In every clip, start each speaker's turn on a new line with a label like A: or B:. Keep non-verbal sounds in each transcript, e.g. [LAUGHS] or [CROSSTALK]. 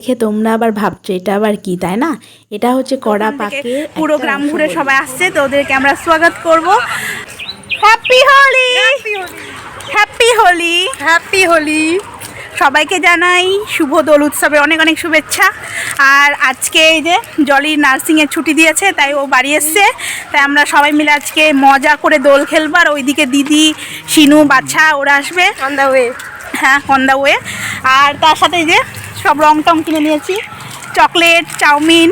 A: দেখে তোমরা আবার ভাবছ এটা আবার কি তাই না? এটা হচ্ছে কড়া পাকে
B: পুরো গ্রাম ঘুরে সবাই আসছে তো ওদেরকে আমরা স্বাগত করব। Happy Holi happy Holi happy Holi সবাইকে জানাই শুভ দোল উৎসবে অনেক অনেক শুভেচ্ছা। আর আজকে এই যে জলি নার্সিংয়ের ছুটি দিয়েছে তাই ও বাড়ি এসছে। তাই আমরা সবাই মিলে আজকে মজা করে দোল খেলব। আর ওইদিকে দিদি শিনু বাচ্চা ওরা আসবে।
C: অন দ্য ওয়ে
B: হ্যাঁ অন দ্য ওয়ে আর তার সাথে যে সব রং টং কিনে নিয়েছি। চকলেট চাউমিন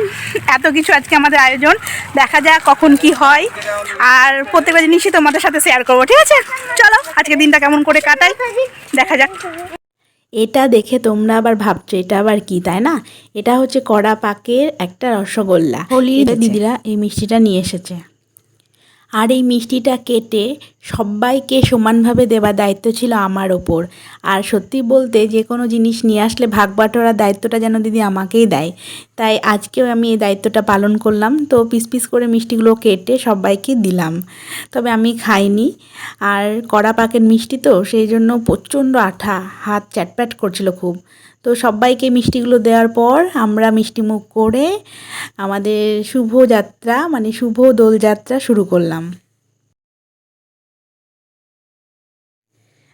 B: এত কিছু আজকে আমাদের আয়োজন। দেখা যাক কখন কি হয়। আর প্রত্যেকটা জিনিসই তোমাদের সাথে শেয়ার করব ঠিক আছে? চলো আজকে দিনটা কেমন করে কাটাই? দেখা যাক।
A: এটা দেখে তোমরা আবার ভাবছ এটা আবার কি তাই না? এটা হচ্ছে কড়া পাকের একটা রসগোল্লা। হোলির দিদিরা এই মিষ্টিটা নিয়ে এসেছে। আর এই মিষ্টিটা কেটে সবাইকে সমানভাবে দেওয়ার দায়িত্ব ছিল আমার ওপর। আর সত্যি বলতে যে কোনো জিনিস নিয়ে আসলে ভাগ বাটোয়ারার দায়িত্বটা যেন দিদি আমাকেই দেয়। তাই আজকেও আমি এই দায়িত্বটা পালন করলাম। তো পিস পিস করে মিষ্টিগুলো কেটে সবাইকে দিলাম। তবে আমি খাইনি। আর কড়া পাকের মিষ্টি তো, সেই জন্য প্রচণ্ড আঠা, হাত চ্যাটপ্যাট করছিল খুব। তো সবাইকে মিষ্টিগুলো দেওয়ার পর আমরা মিষ্টি মুখ করে আমাদের শুভ যাত্রা মানে শুভ দোলযাত্রা শুরু করলাম।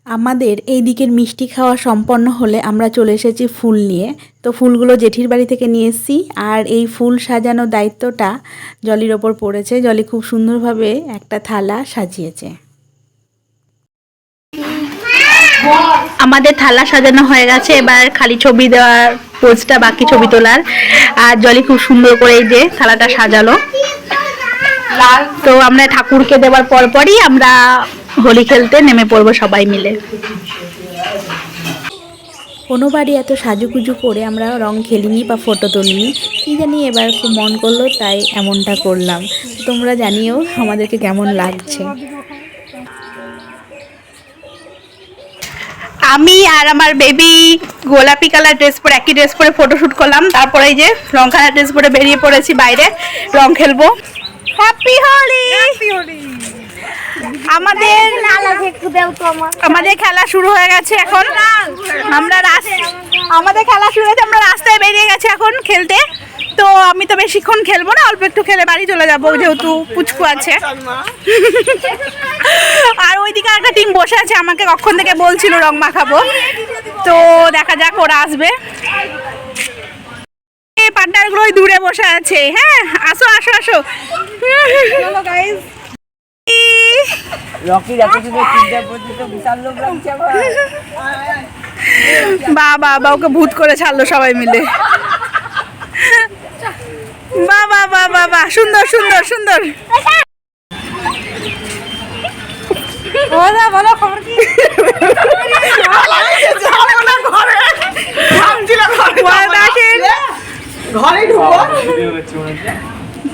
A: আমাদের এই দিকের মিষ্টি খাওয়া সম্পন্ন হলে আমরা চলে এসেছি ফুল নিয়ে। তো ফুলগুলো জেঠির বাড়ি থেকে নিয়ে এসেছি আর এই ফুল সাজানোর দায়িত্বটা জলির ওপর পড়েছে। জলি খুব সুন্দরভাবে একটা থালা সাজিয়েছে।
B: আমাদের থালা সাজানো হয়ে গেছে, এবার খালি ছবি দেওয়ার পোজটা, বাকি ছবি তোলার। আর জলি খুব সুন্দর করে যে থালাটা সাজালো। তো আমরা ঠাকুরকে দেওয়ার পরপরই আমরা হোলি খেলতে নেমে পড়ব সবাই মিলে।
A: কোনো বাড়ি এত সাজুগুজু করে আমরা রং খেলিনি বা ফটো তুলিনি। কী জানি এবার খুব মন করল, তাই এমনটা করলাম। তোমরা জানিও আমাদেরকে কেমন লাগছে।
B: আমি আর আমার বেবি গোলাপি কালার ড্রেস পরে একই ড্রেস পরে ফটোশুট করলাম। তারপরে এই যে রং কালার ড্রেস পরে বেরিয়ে পড়েছি বাইরে রং খেলব। হ্যাপি হোলি আমাদের আমাদের খেলা শুরু হয়ে গেছে এখন। আমরা আমাদের খেলা শুরু হয়েছে আমরা রাস্তায় বেরিয়ে গেছি এখন খেলতে। তো আমি তো বেশিক্ষণ খেলব না অল্প একটু খেলে বাড়ি চলে যাব যেহেতু পুচকু আছে। [LAUGHS] ওইদিকে একটা টিম বসে আছে আমাকে কখন থেকে বলছিল রং মাখাবো। তো দেখা যাক ওরা আসবে। এই পার্টনারগুলো ওই দূরে বসে আছে। হ্যাঁ আসো আসো আসো। বা বা বা ওকে ভূত করে ছাড়লো সবাই মিলে। বা বা বা বা বা সুন্দর সুন্দর সুন্দর।
C: বলো বলো খবর কি?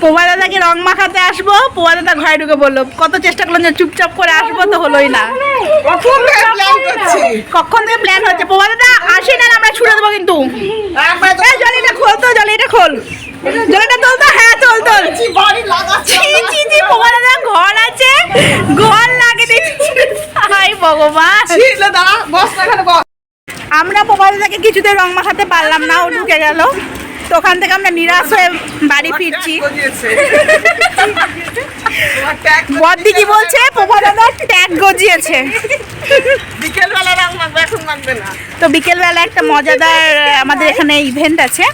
D: ঘরে
B: দাদাকে রং মাখাতে আসব পোয়া দাদা ঘরে ঢুকে বলল কত চেষ্টা করলাম যে চুপচাপ করে আসব তো হলোই না।
D: কখন
B: থেকে প্ল্যান হচ্ছে? পোয়া দাদা আসে না আমরা ছুড়ে দেবো কিন্তু। জলিটা খোল তো জলিটা খোল। জলিটা তোল তো হ্যাঁ তোল তোল। দাদা ঘর আছে ঘর দিচ্ছি হাই ভগবান। আমরা পোপাদাকে কিছুতে রং মাখাতে পারলাম না ও ঢুকে গেল। তো ওখান থেকে আমরা নিরাশ হয়ে বাড়ি ফিরছি।
D: ট্যাগ [LAUGHS]
B: বদ্দি কি বলছে দাদা ট্যাগ গজিয়েছে।
D: বিকেলবেলা রং মাখবে এখন মাখবে না।
B: তো বিকেলবেলা একটা মজাদার আমাদের এখানে ইভেন্ট আছে।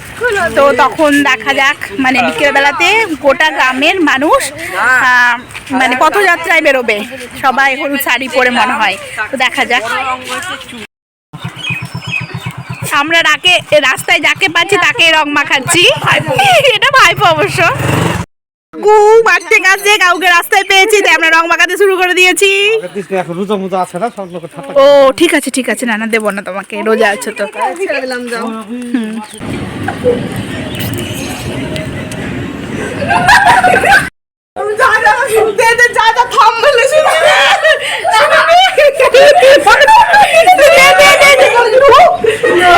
B: তো তখন দেখা যাক মানে বিকেলবেলাতে গোটা গ্রামের মানুষ মানে পথযাত্রায় বেরোবে। সবাই হলুদ শাড়ি পরে মনে হয়। তো দেখা যাক। আমরা রাকে রাস্তায় যাকে পাচ্ছি তাকে রং মাখাচ্ছি। এটা ভাইপো অবশ্য। গু মারতে কাছে কাউকে রাস্তায় পেয়েছি তাই আমরা রং মাখাতে শুরু করে দিয়েছি। ও ঠিক আছে ঠিক আছে না না দেবো না তোমাকে রোজা আছো তো।
D: যা থাম বলে শুনতে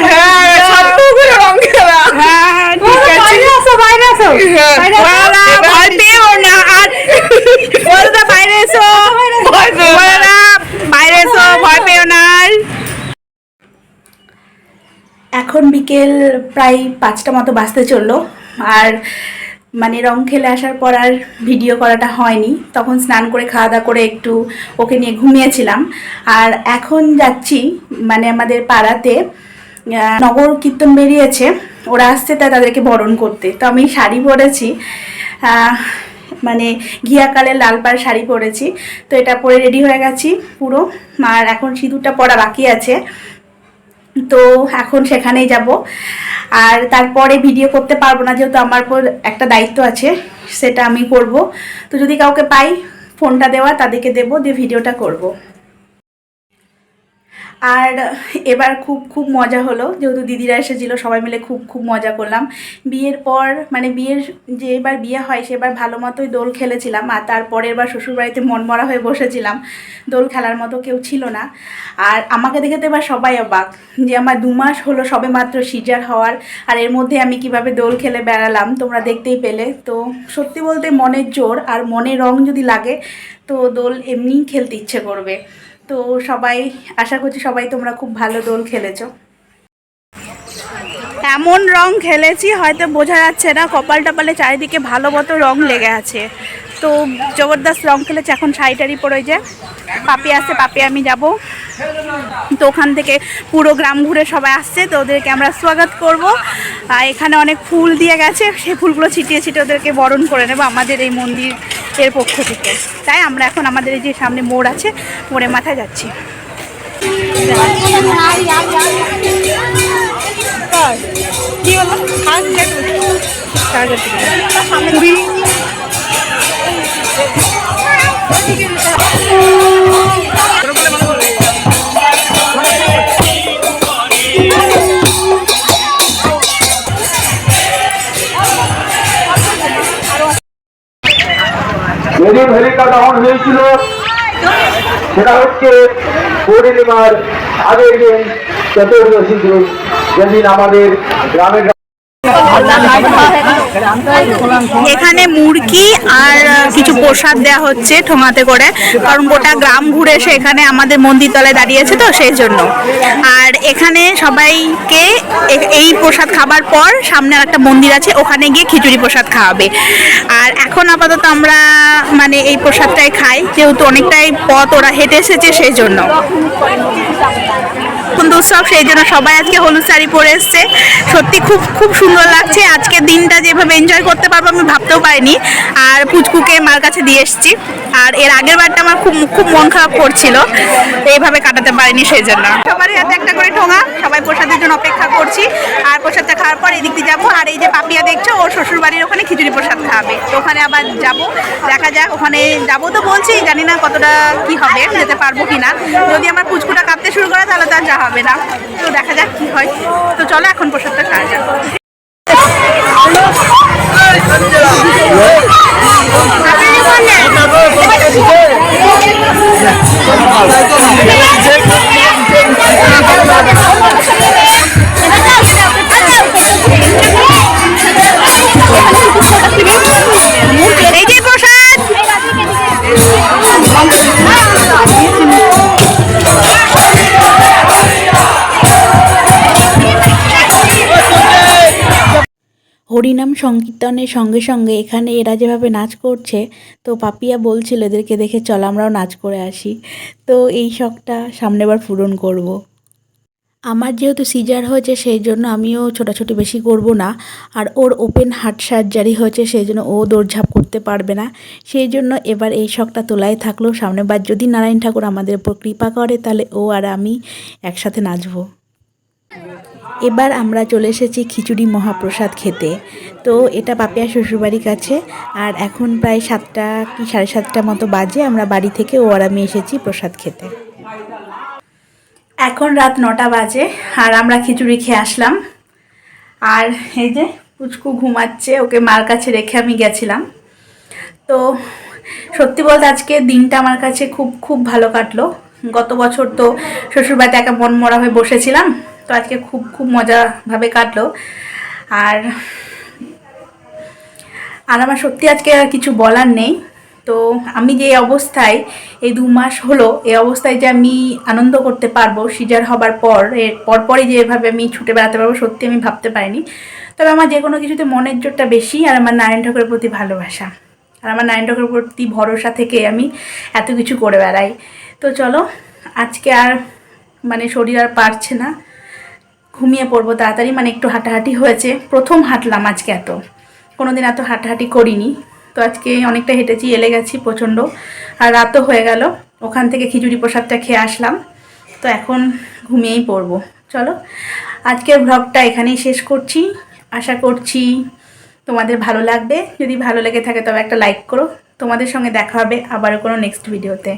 D: হ্যাঁ ছাত্র করে রং খেলা
B: হ্যাঁ ঠিক আছে
C: আসো বাইরে আসো
B: ওরা ভয় পেও না আর ওরা বাইরে এসো ওরা বাইরে এসো ভয় পেও না আর।
A: এখন বিকেল প্রায় পাঁচটা মতো বাজতে চলল। আর মানে রং খেলে আসার পর আর ভিডিও করাটা হয়নি। তখন স্নান করে খাওয়া দাওয়া করে একটু ওকে নিয়ে ঘুমিয়েছিলাম। আর এখন যাচ্ছি মানে আমাদের পাড়াতে নগর কীর্তন বেরিয়েছে। ওরা আসছে তাই তাদেরকে বরণ করতে। তো আমি শাড়ি পরেছি। মানে ঘিয়া কালের লাল পাড় শাড়ি পরেছি। তো এটা পরে রেডি হয়ে গেছি পুরো। আর এখন সিঁদুরটা পরা বাকি আছে। তো এখন সেখানেই যাব। আর তারপরে ভিডিও করতে পারব না, যেহেতু আমার উপর একটা দায়িত্ব আছে, সেটা আমি করব। তো যদি কাউকে পাই ফোনটা দেওয়া, তাদেরকে দেবো, দিয়ে ভিডিওটা করব। আর এবার খুব খুব মজা হলো। যেহেতু দিদিরা এসেছিল, সবাই মিলে খুব খুব মজা করলাম। বিয়ের পর মানে বিয়ের যে এবার বিয়ে হয় সেবার ভালো মতোই দোল খেলেছিলাম। আর তারপরের বার শ্বশুরবাড়িতে মনমরা হয়ে বসেছিলাম। দোল খেলার মতো কেউ ছিল না। আর আমাকে দেখে তো এবার সবাই অবাক যে আমার দু মাস হলো সবে মাত্র সিজার হওয়ার। আর এর মধ্যে আমি কীভাবে দোল খেলে বেড়ালাম, তোমরা দেখতেই পেলে। তো সত্যি বলতে মনের জোর আর মনে রং যদি লাগে, তো দোল এমনিই খেলতে ইচ্ছে করবে। তো সবাই, আশা করছি সবাই তোমরা খুব ভালো দোল খেলেছো।
B: এমন রং খেলেছি, হয়তো বোঝা যাচ্ছে না, কপাল টপালে চারিদিকে ভালো মতো রং লেগে আছে। তো জবরদস্ত রং খেলেছে, এখন শাড়ি টাড়ি পরে যে পাপি আসছে, পাপি আমি যাব। তো ওখান থেকে পুরো গ্রাম ঘুরে সবাই আসছে, তো ওদেরকে আমরা স্বাগত করব। আর এখানে অনেক ফুল দিয়ে গেছে, সেই ফুলগুলো ছিটিয়ে ছিটিয়ে ওদেরকে বরণ করে নেব, আমাদের এই মন্দির এর পক্ষ থেকে। তাই আমরা এখন আমাদের যে সামনে মোড় আছে, মোড়ে মাথায় যাচ্ছি।
D: কি
E: যেদিন হেলিকা দহন হয়েছিল। সেটা হচ্ছে পূর্ণিমার আগের দিন চতুর্দশী দিন যেদিন আমাদের গ্রামের
B: এখানে মুরগি আর কিছু প্রসাদ দেওয়া হচ্ছে ঠোঙাতে করে। কারণ গোটা গ্রাম ঘুরে এসে এখানে আমাদের মন্দির তলায় দাঁড়িয়েছে তো, সেই জন্য। আর এখানে সবাইকে এই প্রসাদ খাবার পর সামনে একটা মন্দির আছে, ওখানে গিয়ে খিচুড়ি প্রসাদ খাওয়াবে। আর এখন আপাতত আমরা মানে এই প্রসাদটাই খাই, যেহেতু অনেকটাই পথ ওরা হেঁটে এসেছে, সেই জন্য। উৎসব সেই জন্য সবাই আজকে হলুদ শাড়ি পরে এসছে। সত্যি খুব খুব সুন্দর লাগছে। আজকে দিনটা যেভাবে এনজয় করতে পারব আমি ভাবতেও পারিনি। আর পুচকুকে মার কাছে দিয়ে এসেছি। আর এর আগের বারটা আমার খুব খুব মন খারাপ করছিল। তো এইভাবে কাটাতে পারিনি সেই জন্য। সবারই হাতে একটা করে ঠোঙা। সবাই প্রসাদের জন্য অপেক্ষা করছি। আর প্রসাদটা খাওয়ার পর এদিক দিয়ে যাব। আর এই যে পাপিয়া দেখছ ওর শ্বশুর বাড়ির ওখানে খিচুড়ি প্রসাদ খাওয়াবে তো ওখানে আবার যাব। দেখা যাক ওখানে যাব তো বলছি জানি না কতটা কি হবে যেতে পারব কি না যদি আমার পুচকুটা কাঁপতে শুরু করে তাহলে তো আর যা হবে না। তো দেখা যাক কি হয়। তো চলো এখন প্রসাদটা খাওয়া যাক।
A: হরিনাম সংকীর্তনের সঙ্গে সঙ্গে এখানে এরা যেভাবে নাচ করছে, তো পাপিয়া বলছিল এদেরকে দেখে, চল আমরাও নাচ করে আসি। তো এই শখটা সামনেবার পূরণ করব। আমার যেহেতু সিজার হয়েছে সেই জন্য আমিও ছোটাছুটি বেশি করব না। আর ওর ওপেন হার্ট সার্জারি হয়েছে সেই জন্য ও দৌড়ঝাঁপ করতে পারবে না। সেই জন্য এবার এই শখটা তোলাই থাকল। সামনেবার যদি নারায়ণ ঠাকুর আমাদের উপর কৃপা করে, তাহলে ও আর আমি একসাথে নাচবো। এবার আমরা চলে এসেছি খিচুড়ি মহাপ্রসাদ খেতে। তো এটা পাপিয়া শ্বশুরবাড়ির কাছে। আর এখন প্রায় সাতটা কি সাড়ে সাতটা মতো বাজে, আমরা বাড়ি থেকে ও আর আমি এসেছি প্রসাদ খেতে। এখন রাত নটা বাজে, আর আমরা খিচুড়ি খেয়ে আসলাম। আর এই যে পুচকু ঘুমাচ্ছে, ওকে মার কাছে রেখে আমি গেছিলাম। তো সত্যি বলতে আজকে দিনটা আমার কাছে খুব খুব ভালো কাটলো। গত বছর তো শ্বশুরবাড়িতে একা মন মরা হয়ে বসেছিলাম। তো আজকে খুব খুব মজাভাবে কাটলো। আর আর আমার সত্যি আজকে আর কিছু বলার নেই।
B: তো আমি যে অবস্থায়, এই দু মাস হলো, এই অবস্থায় যে আমি আনন্দ করতে পারব, সিজার হবার পর, এর পরপরই যে এভাবে আমি ছুটে বেড়াতে পারব, সত্যি আমি ভাবতে পারিনি। তবে আমার যে কোনো কিছুতে মনের জোরটা বেশি, আর আমার নারায়ণ ঠাকুরের প্রতি ভালোবাসা। আর আমার নারায়ণ ঠাকুরের প্রতি ভরসা থেকে আমি এত কিছু করে বেড়াই। তো চলো, আজকে আর মানে শরীর আর পারছে না। ঘুমিয়ে পড়ব তাড়াতাড়ি মানে একটু হাঁটাহাঁটি হয়েছে। প্রথম হাঁটলাম আজকে এত। কোনোদিন এত হাঁটাহাঁটি করিনি। তো আজকে অনেকটা হেঁটেছি, এলে গেছি প্রচণ্ড। আর রাতও হয়ে গেল, ওখান থেকে খিচুড়ি প্রসাদটা খেয়ে আসলাম। তো এখন ঘুমিয়েই পড়ব। চলো, আজকের ব্লগটা এখানেই শেষ করছি। আশা করছি তোমাদের ভালো লাগবে। যদি ভালো লেগে থাকে তবে একটা লাইক করো। তোমাদের সঙ্গে দেখা হবে আবারও কোনো নেক্সট ভিডিওতে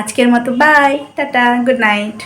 B: আজকের মতো বাই টাটা গুড নাইট